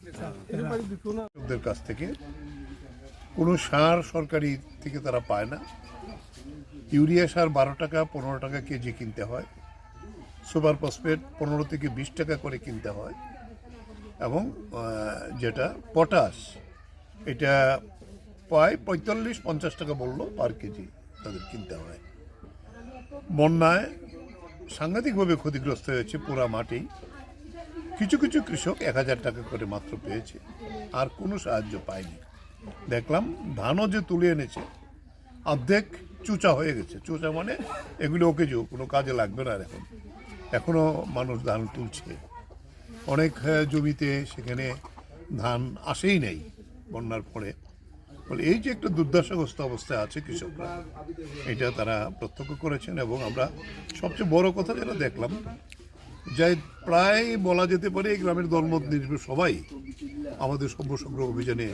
কৃষকদের কাছ থেকে কোনো সার সরকারি থেকে তারা পায় না। ইউরিয়া সার বারো টাকা, পনেরো টাকা কেজি কিনতে হয়। সুপার ফসফেট পনেরো থেকে বিশ টাকা করে কিনতে হয়। এবং যেটা পটাশ, এটা প্রায় পঁয়তাল্লিশ, পঞ্চাশ টাকা বলল পার কেজি তাদের কিনতে হয়। বন্যায় সাংঘাতিকভাবে ক্ষতিগ্রস্ত হয়েছে পুরা মাটি। কিছু কিছু কৃষক এক হাজার টাকা করে মাত্র পেয়েছে, আর কোনো সাহায্য পায়নি। দেখলাম ধানও যে তুলে এনেছে, অর্ধেক চুচা হয়ে গেছে। চুচা মানে এগুলো ওকে যে কোনো কাজে লাগবে না এখন। এখনও মানুষ ধান তুলছে। অনেক জমিতে সেখানে ধান আসেই নেই বন্যার পরে। ফলে এই যে একটা দুর্দশাগ্রস্ত অবস্থায় আছে কৃষকরা, এটা তারা প্রত্যক্ষ করেছেন এবং আমরা সবচেয়ে বড় কথা যেটা দেখলাম যাই প্রায় বলা যেতে পারে এই গ্রামের দলমত নির্বিশেষে সবাই আমাদের সভ্য সংগ্রহ অভিযানে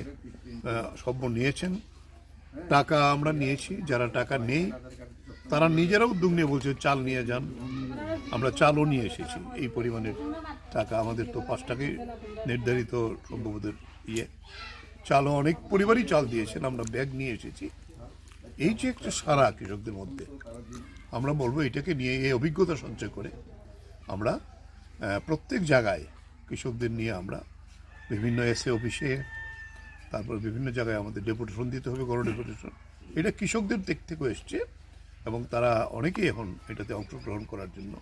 সভ্য নিয়েছেন। টাকা আমরা নিয়েছি, যারা টাকা নেই, তারা নিজেরাও উদ্যোগ নিয়ে বলছে, চাল নিয়ে যান। আমরা চালও নিয়ে এসেছি। এই পরিমাণের টাকা আমাদের তো পাঁচ টাকাই নির্ধারিত সম্ভবত ইয়ে। চালও অনেক পরিবারই চাল দিয়েছেন, আমরা ব্যাগ নিয়ে এসেছি। এই যে একটা সারা কৃষকদের মধ্যে, আমরা বলব এটাকে নিয়ে এই অভিজ্ঞতা সঞ্চয় করে আমরা প্রত্যেক জায়গায় কৃষকদের নিয়ে আমরা বিভিন্ন এসএ অফিসে, তারপর বিভিন্ন জায়গায় আমাদের ডেপুটেশন দিতে হবে, গণ ডেপুটেশন। এটা কৃষকদের দিক থেকেও এসছে এবং তারা অনেকেই এখন এটাতে অংশগ্রহণ করার জন্য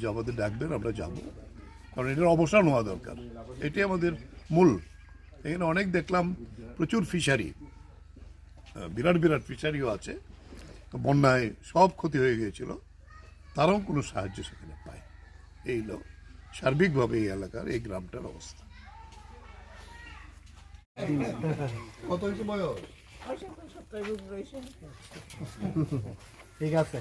যে আমাদের ডাকবেন, আমরা যাব। কারণ এটার অবসান হওয়া দরকার। এটাই আমাদের মূল। এখানে অনেক দেখলাম প্রচুর ফিশারি বিরাট বিরাট ফিশারিও আছে। তো বন্যায় সব ক্ষতি হয়ে গিয়েছিল। তারাও কোনো সাহায্য সেখানে পায় এই হলো সার্বিকভাবে এই এলাকার এই গ্রামটার অবস্থা। কত হয়েছে বয়স? ঠিক আছে।